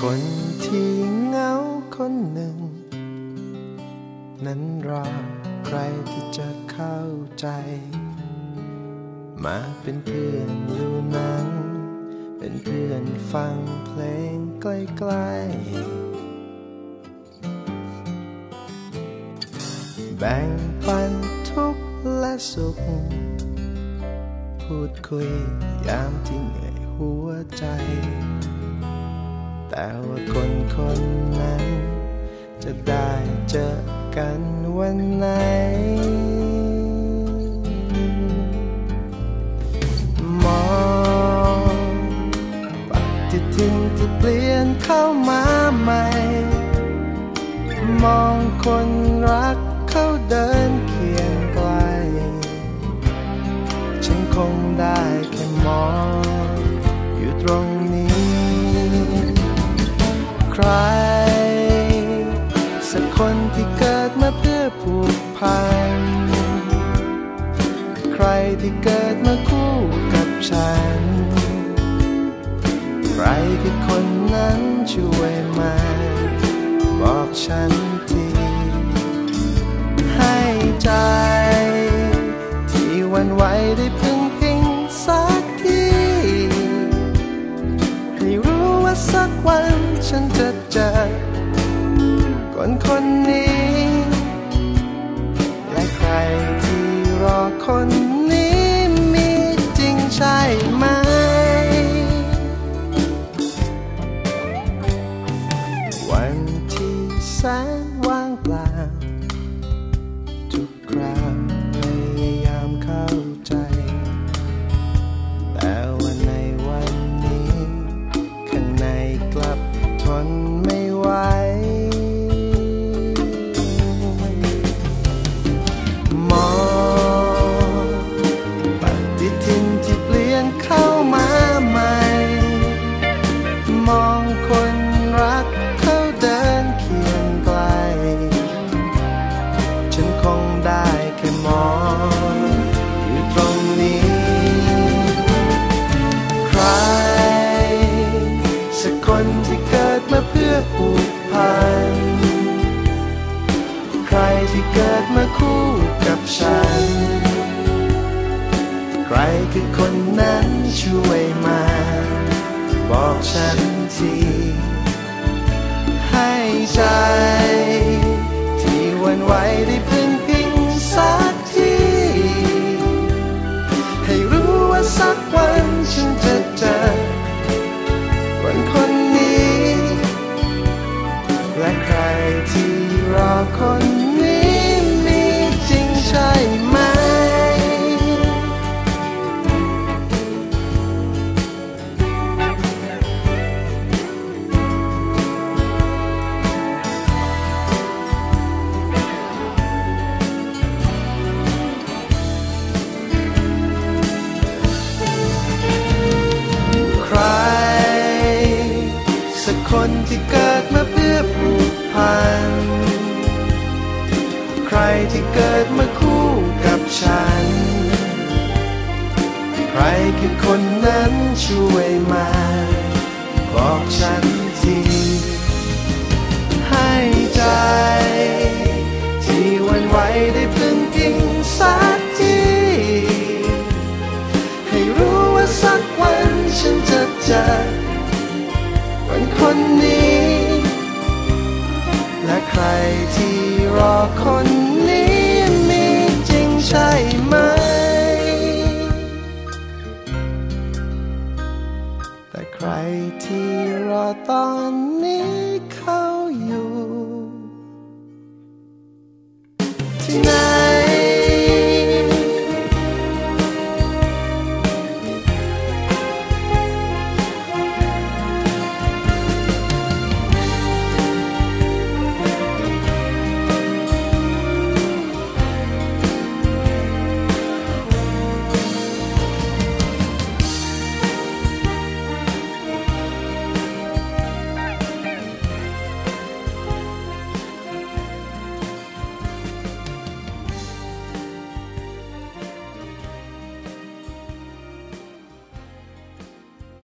คนที่เหงาคนหนึ่ง นั้นรอใครที่จะเข้าใจ มาเป็นเพื่อนอยู่นั้นเป็นเพื่อนฟังเพลงใกล้ๆแบ่งปันทุกข์และสุข พูดคุยยามที่เหนื่อยหัวใจ แต่ว่าคนคนนั้น จะได้เจอกันวันไหน มองปฏิทินที่เปลี่ยนเข้ามาใหม่ มองคนรักเขาเดินเคียงไกล ฉันคงได้แค่มอง อยู่ตรง พัน ใครที่เกิดมาคู่กับฉัน ใครคือคนนั้นช่วยมาบอกฉันทีให้ใจ ที่วันไหวได้พึ่งพิงสักทีให้รู้ว่าสักวันฉันจะเจอคนคนนี้ คนนี้มีจริงใช่ไหม วันที่แสน มองคนรักเขาเดินเคียงไกล ฉันคงได้แค่มองอยู่ตรงนี้ ใคร สักคนที่เกิดมาเพื่อผูกพัน ใครที่เกิดมาคู่กับฉัน ใครคือคนนั้นช่วยมา บอกฉัน ทีให้ใจ ที่วันไหวได้พึ่งพิงสักทีให้รู้ว่าสักวันฉันจะเจอคนคนนี้ และใครที่รอคน ที่เกิดมาเพื่อผูกพัน ใครที่เกิดมาคู่กับฉัน ใครคือคนนั้นช่วยมา บอกฉันทีให้ใจ ที่วันไหวได้พึ่งพิงสักทีให้รู้ว่าสักวันฉันจะเจอ คนนี้ และใครที่รอคนนี้มีจริงใช่ไหม แต่ใครที่รอตอนนี้เขาอยู่ ที่ไหน